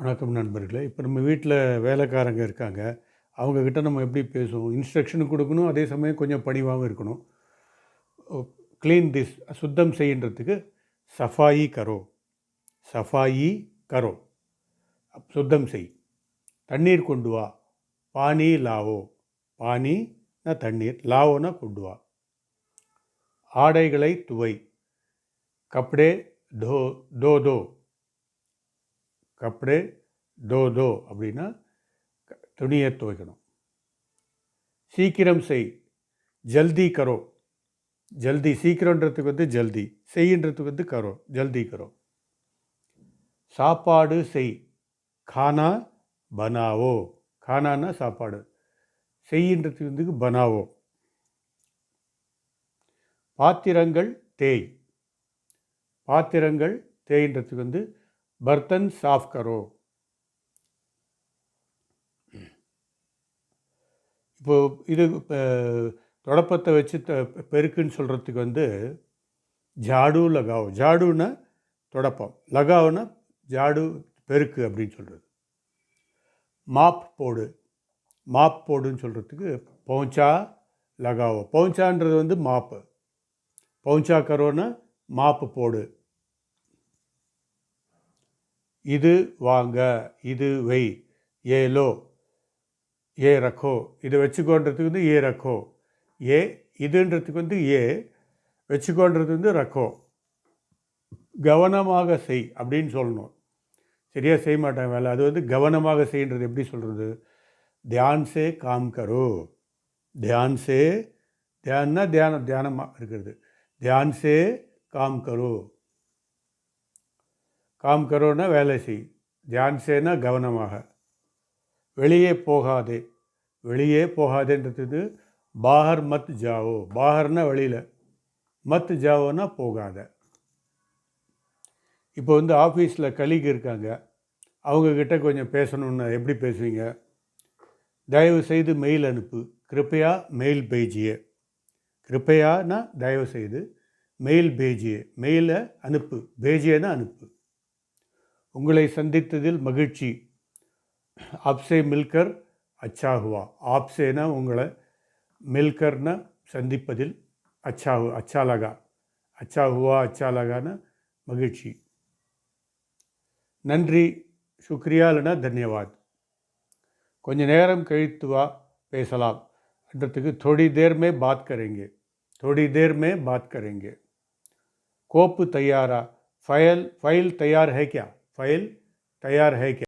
வணக்கம் நண்பர்களே. இப்போ நம்ம வீட்டில் வேலைக்காரங்க இருக்காங்க. அவங்கக்கிட்ட நம்ம எப்படி பேசுவோம்? இன்ஸ்ட்ரக்ஷன் கொடுக்கணும் அதே சமயம் கொஞ்சம் பணிவாகவும் இருக்கணும். க்ளீன் திஸ் சுத்தம் செய்யன்றதுக்கு சஃபாயி கரோ. சஃபாயி கரோ. சுத்தம் செய். தண்ணீர் கொண்டு வா. பானி லாவோ. பானினா தண்ணீர். லாவோனா கொண்டு வா. ஆடைகளை துவை. கப்டே தோ தோ தோ. கப்டே தோ தோ அப்படின்னா துணியை துவைக்கணும். சீக்கிரம் செய். ஜல்தி கரோ. ஜல்தி சீக்கிரன்றதுக்கு வந்து ஜல்தி. செய்யின்றதுக்கு வந்து கரோ. ஜல்தி கரோ. சாப்பாடு செய். கானா பனாவோ. கானானா சாப்பாடு. செய்யின்றதுக்கு வந்து பனாவோ. பாத்திரங்கள் தேய். பாத்திரங்கள் தேய்ன்றதுக்கு வந்து பர்த்தன் சாஃப் கரோ இப்போ இது இப்போ தொடப்பத்தை வச்சு த- பெருக்குன்னு சொல்கிறதுக்கு வந்து ஜாடு லகாவ். ஜாடுன்னா தொடப்பம். லகாவுன்னா ஜாடு பெருக்கு அப்படின்னு சொல்கிறது மாப் போடு. மாப் போடுன்னு சொல்கிறதுக்கு பவுச்சா லகாவோ. பவுச்சான்றது வந்து மாப்பு. பவுச்சா கரோன்னா மாப்பு போடு. இது வாங்க இது வை. ஏலோ ஏ ரக்கோ. இதை வச்சுக்கோன்றதுக்கு வந்து ஏ ரக்கோ. ஏ இதுன்றதுக்கு வந்து ஏ. வச்சுக்கோன்றது வந்து ரக்கோ. கவனமாக செய் அப்படின்னு சொல்லணும். சரியாக செய்ய மாட்டாங்க வேலை. அது வந்து கவனமாக செய்யன்றது எப்படி சொல்கிறது தியான்சே காம் கரோ. தியான்சே தியான்னா தியானம் தியானமாக இருக்கிறது. தியான்சே காம் கரோ. காம் கரோனா வேலை செய். தியான் சேனா கவனமாக. வெளியே போகாதே. வெளியே போகாதேன்றது பாகர் மத் ஜாவோ. பாகர்னா வெளியில். மத் ஜாவோனா போகாத. இப்போ வந்து ஆஃபீஸில் கலீக் இருக்காங்க. அவங்கக்கிட்ட கொஞ்சம் பேசணுன்னா எப்படி பேசுவீங்க? தயவு செய்து மெயில் அனுப்பு. கிருப்பையா மெயில் பேஜியே கிருப்பையானா தயவு செய்து மெயில் பேஜியே மெயிலை அனுப்பு. பேஜியேனா அனுப்பு. உங்களை சந்தித்ததில் மகிழ்ச்சி ஆப்சே மில்கர் அச்சா ஹுவா ஆப்சேனா உங்களை மில்கர்னா சந்திப்பதில் அச்சா ஹு அச்சா லகா அச்சா ஹுவா அச்சா லகான மகிழ்ச்சி நன்றி சுக்ரியா இல்லைனா தன்யவாத் கொஞ்ச நேரம் கழித்து வா பேசலாம் என்றதுக்கு थोड़ी देर में बात करेंगे थोड़ी देर में बात करेंगे கோப்பு தயாரா ஃபைல் ஃபைல் தயார் है क्या फ़ाइल तैयार है क्या?